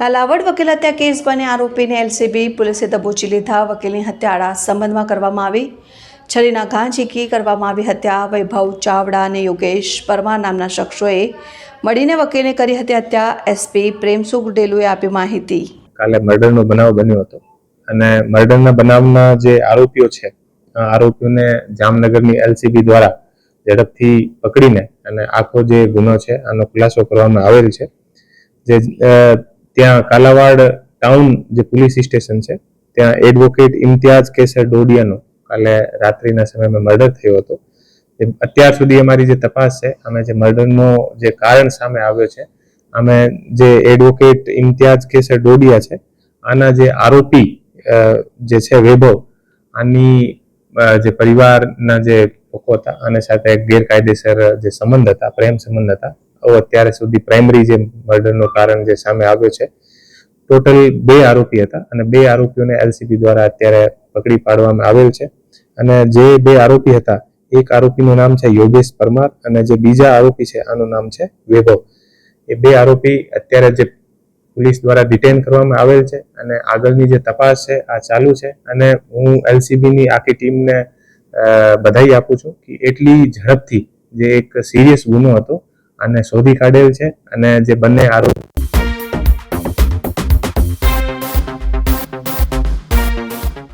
કાલાવડ વકીલ હત્યા કેસ બને આરોપીને એલસીબી પોલીસે દબોચી લીધા. વકીલની હત્યાળા સંબંધમાં કરવામાં આવી. છરીના ઘા ઝીકી કરવામાં આવી હત્યા. વૈભવ ચાવડા અને યોગેશ પરમાર નામના શખ્સોએ મળીને વકીલને કરી હતી હત્યા. એસપી પ્રેમસુખ ડેલુએ આપી માહિતી. કાલે મર્ડરનો બનાવ બન્યો હતો. અને મર્ડરના બનાવના જે આરોપીઓ છે આરોપીઓને જામનગરની એલસીબી દ્વારા ઝડપથી પકડીને અને આખો જે ગુનો છે, આનો ખુલાસો કરવામાં આવેલ છે. જે ત્યાં કાલાવાડ ટાઉન જે પોલીસ સ્ટેશન છે, ત્યાં એડવોકેટ ઇમ્તિયાઝ કેસર ડોડિયાનો કાલે રાત્રિના સમયમાં મર્ડર થયો હતો. અત્યાર સુધી અમારી જે તપાસ છે, અમે જે મર્ડરનો જે કારણ સામે આવ્યો છે, અમે જે એડવોકેટ ઇમ્તિયાઝ કેસર ડોડિયા છે, આના જે આરોપી જે છે વૈભવ, આની જે પરિવારના જે લોકો હતા અને સાથે ગેરકાયદેસર જે સંબંધ હતા, પ્રેમ સંબંધ હતા અત્યારે સુધી પ્રાઇમરી જે મર્ડરનું કારણ જે સામે આવ્યો છે ટોટલ બે આરોપી હતા અને બે આરોપીઓને એલસીબી દ્વારા અત્યારે પકડી પાડવામાં આવેલ છે. અને જે બે આરોપી હતા, એક આરોપીનું નામ છે યોગેશ પરમાર અને જે બીજા આરોપી છે આનું નામ છે વૈભવ. એ બે આરોપી અત્યારે જે પોલીસ દ્વારા ડિટેન કરવામાં આવેલ છે અને આગળની જે તપાસ છે, આ ચાલુ છે. અને હું એલસીબીની આખી ટીમને બધાઈ આપું છું કે એટલી ઝડપથી જે એક સિરિયસ ગુનો હતો આને શોધી કાઢેલ છે. અને જે બંને આરોપી